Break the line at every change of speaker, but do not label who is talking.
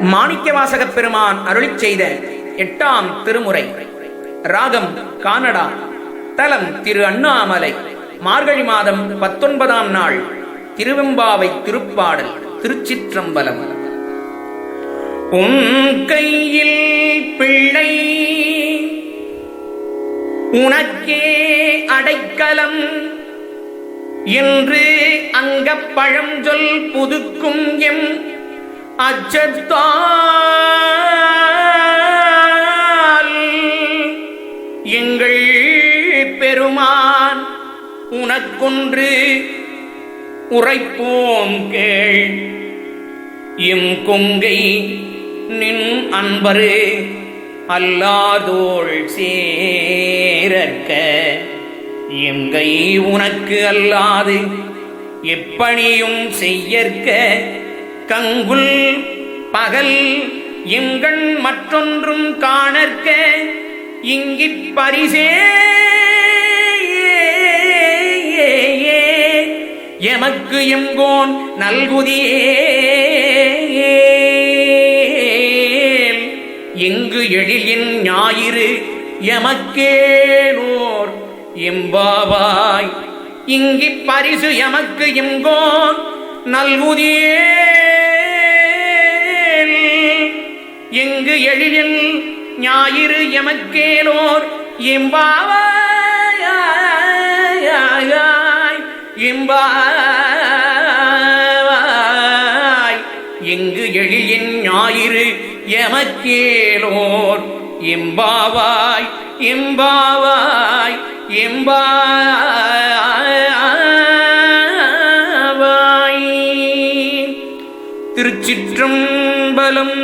மாணிக்கவாசகப் பெருமான் அருளி செய்த எட்டாம் திருமுறை. ராகம் கானடா. தலம் திரு அண்ணாமலை. மார்கழி மாதம் பத்தொன்பதாம் நாள். திருவெம்பாவை திருப்பாடல் திருச்சிற்றம்பலம். உன் கையில் பிள்ளை உனக்கே அடைக்கலம். என்று அங்கப் பழஞ்சொல் புதுக்கும் எம் அச்சத்தால் எங்கள் பெருமான் உனக்கொன்று உரைப்போம் கேள். எம் கொங்கை நின் அன்பரு அல்லாதோள் சேரற்க. எங்கை உனக்கு அல்லாது எப்பணியும் செய்யற்க. கங்குல் பகல் எங்கண் மற்றொன்றும் காணற்க இங்கிப் பரிசே எமக்கு எங்கோன் நல்குதியே. எங்கு எழிலின் ஞாயிறு எமக்கேனோர் எம்பாவாய். இங்கிப் பரிசு எமக்கு எங்கோன் நல்குதியே. எங்கு எழிலில் ஞாயிறு எமக்கேலோர் இம்பாவாய் இம்பாய் இங்கு எழிலின் ஞாயிறு எமக்கேலோர் இம்பாவாய் எம்பாவாய் எம்பாவாய் திருச்சிற்றம்பலம்